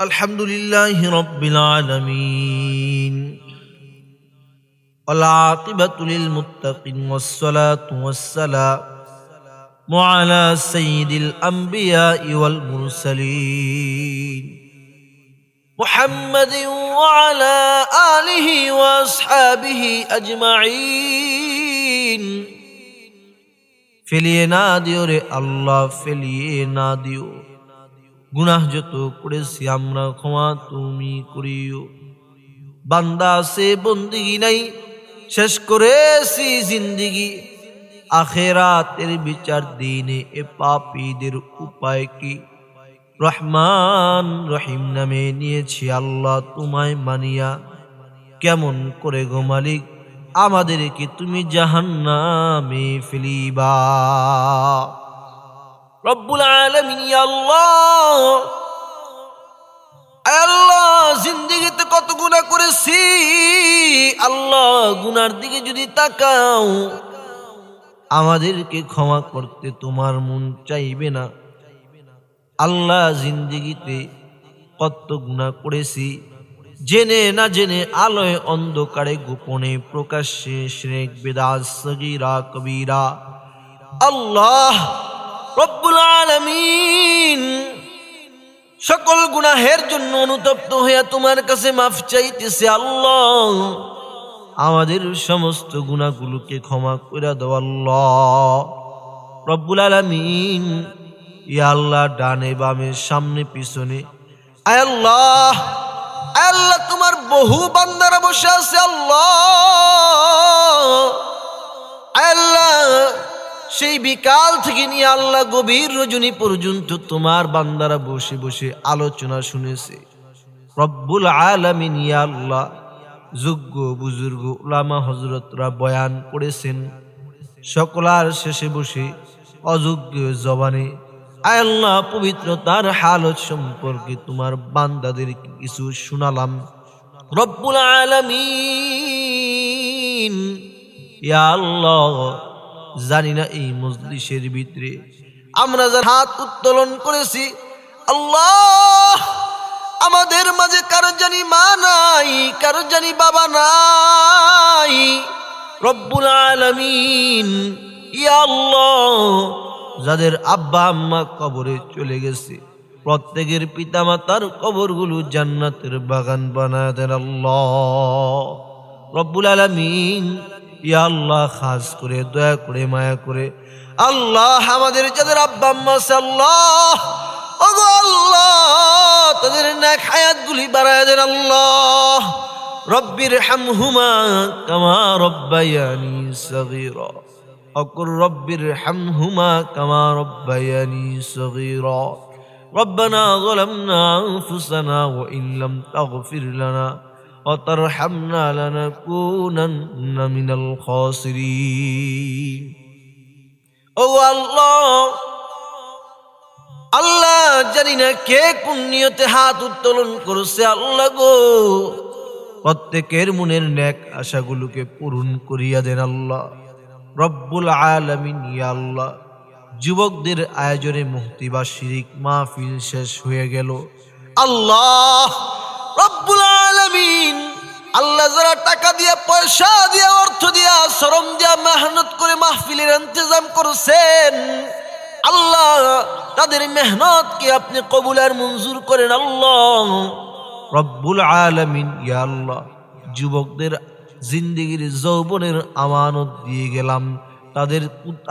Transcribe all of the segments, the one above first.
الحمد لله رب العالمين والعاقبة للمتقين والصلاة والسلام على سيد الأنبياء والمرسلين محمد وعلى آله وأصحابه أجمعين فلينا ديور الله فلينا ديور গুনাহ যত করেছি আমরা, ক্ষমা তুমি করিও। বান্দা সে বন্দিগি নাই, শেষ করেছি জিন্দিগি। আখেরাতের বিচার দিনে এ পাপীদের উপায় কি? রহমান রহিম নামে নিয়েছি আল্লাহ তোমায় মানিয়া। কেমন করে গো মালিক, আমাদেরকে তুমি জাহান্নামে ফেলিবা। রব্বুল আলমিন আল্লাহ। আল্লাহ, জিন্দিগিতে কত গুনাহ করেছি। আল্লাহ, গুনার দিকে যদি তাকাও, আমাদেরকে ক্ষমা করতে তোমার মন চাইবে না। আল্লাহ, জিন্দিগিতে কত গুনাহ করেছি। জেনে না জেনে আলোয় অন্ধকারে গোপনে প্রকাশ্যে শ্রেক বেদাস সগীরা কবিরা। আল্লাহ রব্বুল আলামিন, সকল গুনাহের জন্য অনুতপ্ত হইয়া তোমার কাছে মাফ চাইতেছে আল্লাহ। আমাদের সমস্ত গুণাগুলোকে ক্ষমা করে দাও আল্লাহ। রব্বুল আলামিন আল্লাহ ডানে বামে, সামনে পিছনে। আয় আল্লাহ আয় আল্লাহ, তোমার বহু বান্দারা বসে আছে আল্লাহ। আল্লাহ সেই বিকাল থেকে নিয়ে আল্লাহ গভীর রজনী পর্যন্ত তোমার বান্দারা বসে বসে আলোচনা শুনেছে। রব্বুল আলামিন আল্লাহ, যোগ্য বুজুর্গ উলামা হজরতরা বয়ান করেছেন, সকলার শেষে বসে অযোগ্য জবানে আল্লাহ পবিত্র তার হালত সম্পর্কে তোমার বান্দাদের কিছু শোনালাম। রব্বুল আলামিন আল্লাহ জানি না এই মজলিসের ভিতরে। আমরা যার হাত উত্তোলন করেছি, আল্লাহ, আমাদের মাঝে কারও জানি মা নাই, কারও জানি বাবা নাই। রব্বুল আলামিন আল্লাহ, যাদের আব্বা আম্মা কবরে চলে গেছে, প্রত্যেকের পিতামাতার কবরগুলো জান্নাতের বাগান বানায় দেন আল্লাহ। রব্বুল আলামিন ইয়া আল্লাহ খাস করে দয়া করে মায়া করে আল্লাহ আমাদের যাদের আব্বা আম্মা আছে আল্লাহ ওগো আল্লাহ তাদের নেক হায়াত গুলি বাড়ায় দেন আল্লাহ রব্বির হামহুমা কামা রব্বায়ানি সগীরা অকুর রব্বির হামহুমা কামা রব্বায়ানি সগীরা ربنا ظلمنا أنفسنا وإن لم تغفر لنا وترحمنا لنكونن من الخاسرين ও আল্লাহ আল্লাহ জানি না কে কোন নিয়তে হাত উত্তোলন করছে আল্লাহ গো প্রত্যেকের মনের ন্যাক আশাগুলোকে পূরণ করিয়া দেন আল্লাহ রব্বুল আলামিন ইয়া আল্লাহ যুবকদের আয়োজনে মুক্তি বা শিরিক মাহফিল শেষ হয়ে গেল আল্লাহ রব্বুল আলামিন, আল্লাহ যারা টাকা দিয়া, পয়সা দিয়া, অর্থ দিয়া, শ্রম দিয়া, মেহনত করে মাহফিলের ইন্তজাম করছেন, আল্লাহ তাদের মেহনতকে আপনি কবুল আর মঞ্জুর করেন, আল্লাহ। রব্বুল আলামিন, ইয়া আল্লাহ, যুবকদের জিন্দিগির যৌবনের আমানত দিয়ে গেলাম। তাদের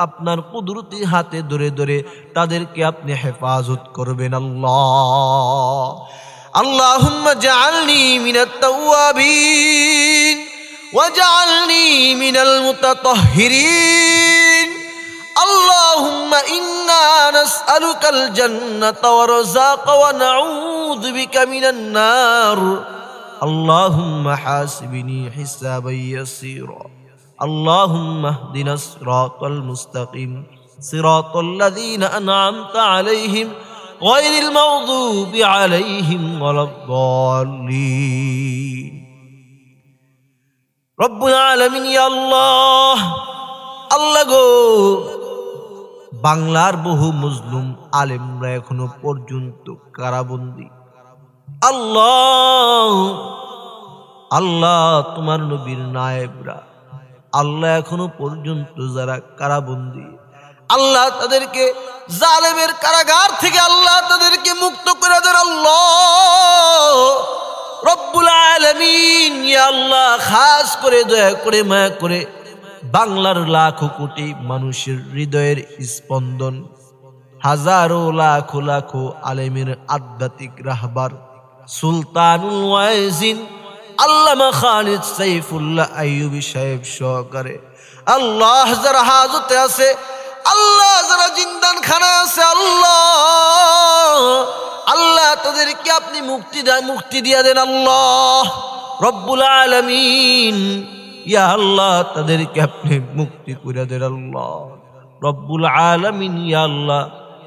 আপনার কুদরতি হাতে ধরে ধরে তাদেরকে আপনি হেফাজত করবেন, আল্লাহ। اللهم اجعلني من التوابين واجعلني من المتطهرين. اللهم إنا نسألك الجنة ورزاق ونعوذ بك من النار. اللهم حاسبني حسابا يسيرا. اللهم اهدنا الصراط المستقيم. صراط الذين أنعمت عليهم غير المغضوب عليهم ولا الضالين رب العالمين يا الله আল্লাহ গো বাংলার বহু মুসলিম আলেমরা এখনো পর্যন্ত কারাবন্দী আল্লাহ আল্লাহ তোমার নবীর নায়েবরা আল্লাহ এখনো পর্যন্ত যারা কারাবন্দী আল্লাহ তাদেরকে জালেমের কারাগার থেকে আল্লাহ তাদেরকে মুক্ত করে দেন আল্লাহ। রব্বুল আলামিন আল্লাহ, খাস করে, দয়া করে, মায়া করে বাংলার লাখো কোটি মানুষের হৃদয়ের স্পন্দন, হাজারো লাখো লাখো আলেমের আধ্যাত্মিক রাহবার সুলতানুল ওয়াইজিন, আল্লামা খালিদ সাইফুল্লাহ আইয়ুবি সাহেব সহকারে। আল্লাহ যারা হাজতে আছে আল্লাহ যারা জিন্দান খানা আছে আল্লাহ আল্লাহ তাদেরকে আপনি মুক্তি দেন মুক্তি দিয়া দেন আল্লাহ রব্বুল আলামিন ইয়া আল্লাহ তাদেরকে আপনি মুক্তি করে দেন আল্লাহ রব্বুল আলামিন ইয়া আল্লাহ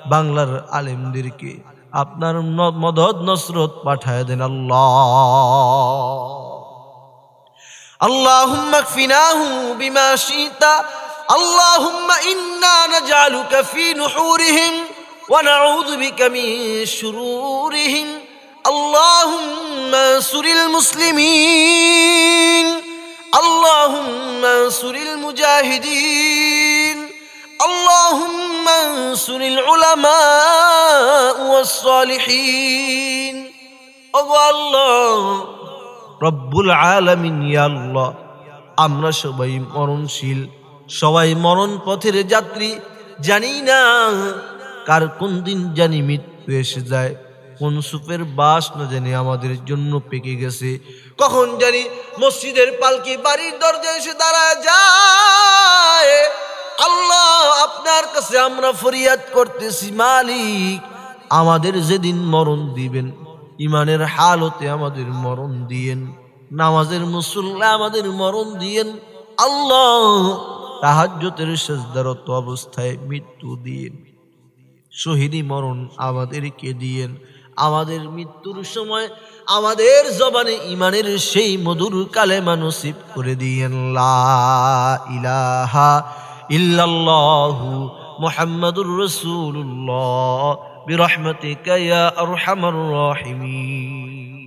বাংলার আলেমদেরকে আপনার ন- মদদ নসরত পাঠায় দেন আল্লাহ اللهم اكفناه بما شئت اللهم إنا نجعلك في نحورهم ونعوذ بك من شرورهم اللهم انصر المسلمين اللهم انصر المجاهدين اللهم انصر العلماء والصالحين الله রব্বুল আলামিন ইয়া আল্লাহ আমরা সবাই মরণশীল সবাই মরণ পথের যাত্রী, জানি না কার কোন দিন জানি মৃত্যু এসে যায়, কোন সুপের বাস না জানি আমাদের জন্য পেকে গেছে। কখন জানি মসজিদের পালকি বাড়ির দরজা এসে দাঁড়ায় যায়। আল্লাহ আপনার কাছে আমরা ফরিয়াদ করতেছি, মালিক, আমাদের যেদিন মরণ দিবেন, ইমানের হালতে আমাদের মরণ দিয়েন, নামাজের মুসল্লা আমাদের মরণ দিয়েন, আল্লাহ তাহাজ্যতের সেজদারত অবস্থায় মৃত্যু দিয়েন। শহীদি মরণ আমাদেরকে দিয়েন। আমাদের মৃত্যুর সময় আমাদের জবানে ইমানের সেই মধুর কালে নসিব করে দিয়েন। ইলাহা ইল্লাল্লাহু মুহাম্মাদুর রাসূলুল্লাহ। বিরহমাতিকা ইয়া আরহামার রাহিমিন।